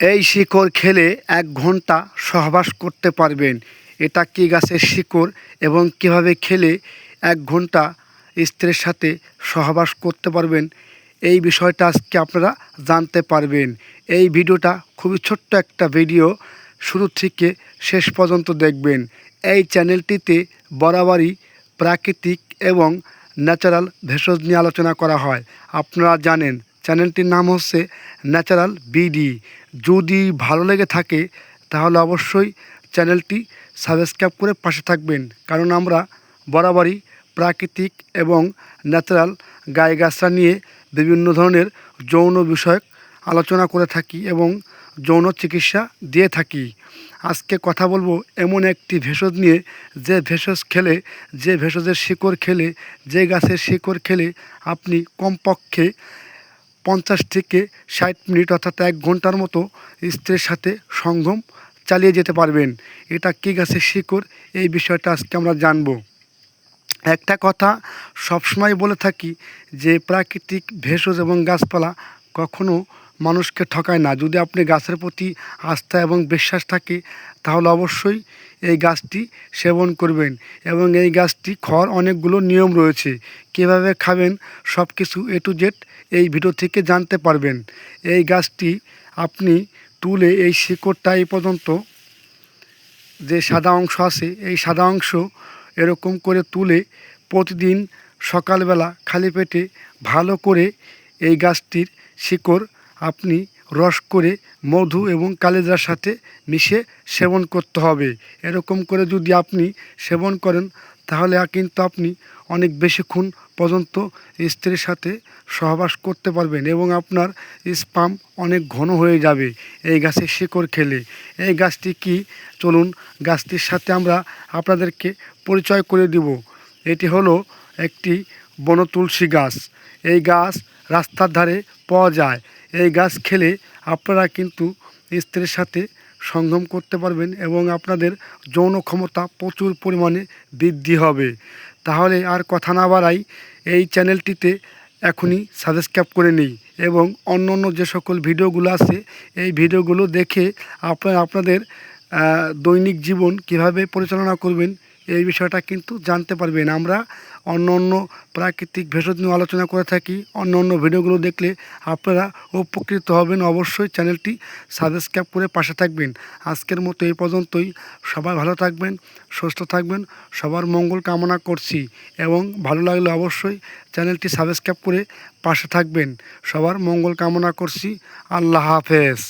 এই শিকড় খেলে এক ঘণ্টা সহবাস করতে পারবেন। এটা কি গাছের শিকড় এবং কীভাবে খেলে এক ঘণ্টা স্ত্রীর সাথে সহবাস করতে পারবেন? এই বিষয়টা আজকে আপনারা জানতে পারবেন। এই ভিডিওটা খুবই ছোট্ট একটা ভিডিও। শুরু থেকে শেষ পর্যন্ত দেখবেন। এই চ্যানেলটিতে বরাবরই প্রাকৃতিক এবং ন্যাচারাল ভেষজ নিয়ে আলোচনা করা হয়। আপনারা জানেন চ্যানেলটির নাম হচ্ছে ন্যাচারাল বিডি। যদি ভালো লেগে থাকে, তাহলে অবশ্যই চ্যানেলটি সাবস্ক্রাইব করে পাশে থাকবেন। কারণ আমরা বরাবরই প্রাকৃতিক এবং ন্যাচারাল গায়ে গাছরা নিয়ে বিভিন্ন ধরনের যৌন বিষয়ক আলোচনা করে থাকি এবং যৌন চিকিৎসা দিয়ে থাকি। আজকে কথা বলব এমন একটি ভেষজ নিয়ে। যে ভেষজ খেলে, যে ভেষজের শিকড় খেলে, যে গাছের শিকড় খেলে আপনি কমপক্ষে পঞ্চাশ থেকে ষাট মিনিট অর্থাৎ এক ঘণ্টার মতো স্ত্রীর সাথে সঙ্গম চালিয়ে যেতে পারবেন। এটা কী গাছের শিকড়? এই বিষয়টা আজকে আমরা জানব। একটা কথা সবসময় বলে থাকি যে, প্রাকৃতিক ভেষজ এবং গাছপালা কখনো মানুষকে ঠকায় না। যদি আপনি গাছের প্রতি আস্থা এবং বিশ্বাস থাকে তাহলে অবশ্যই এই গাছটি সেবন করবেন এবং এই গাছটি খাওয়ার অনেকগুলো নিয়ম রয়েছে। কীভাবে খাবেন সব কিছু এ টু জেড এই ভিডিও থেকে জানতে পারবেন। এই গাছটি আপনি তুলে এই শিকড়টা এই পর্যন্ত যে সাদা অংশ আছে, এই সাদা অংশ এরকম করে তুলে প্রতিদিন সকালবেলা খালি পেটে ভালো করে এই গাছটির শিকড় আপনি রস করে মধু এবং কালেজার সাথে মিশে সেবন করতে হবে। এরকম করে যদি আপনি সেবন করেন, তাহলে কিন্তু আপনি অনেক বেশিক্ষণ পর্যন্ত স্ত্রীর সাথে সহবাস করতে পারবেন এবং আপনার স্পাম অনেক ঘন হয়ে যাবে এই গাছের শিকড় খেলে। এই গাছটি কি? চলুন গাছটির সাথে আমরা আপনাদেরকে পরিচয় করে দিব। এটি হলো একটি বনতুলসী গাছ। এই গাছ রাস্তার ধারে পাওয়া যায়। এই গাছ খেলে আপনারা কিন্তু স্ত্রীর সাথে সঙ্গম করতে পারবেন এবং আপনাদের যৌন ক্ষমতা প্রচুর পরিমাণে বৃদ্ধি হবে। তাহলে আর কথা না বাড়াই, এই চ্যানেলটিতে এখনই সাবস্ক্রাইব করে নিই এবং অন্য অন্য যে সকল ভিডিওগুলো আছে, এই ভিডিওগুলো দেখে আপনারা আপনাদের দৈনিক জীবন কীভাবে পরিচালনা করবেন এই বিষয়টা কিন্তু জানতে পারবেন। আমরা অন্য অন্য প্রাকৃতিক ভেষজ নিয়ে আলোচনা করে থাকি। অন্য অন্য ভিডিওগুলো দেখলে আপনারা উপকৃত হবেন। অবশ্যই চ্যানেলটি সাবস্ক্রাইব করে পাশে থাকবেন। আজকের মতো এই পর্যন্তই। সবাই ভালো থাকবেন, সুস্থ থাকবেন। সবার মঙ্গল কামনা করছি এবং ভালো লাগলে অবশ্যই চ্যানেলটি সাবস্ক্রাইব করে পাশে থাকবেন। সবার মঙ্গল কামনা করছি। আল্লাহ হাফেজ।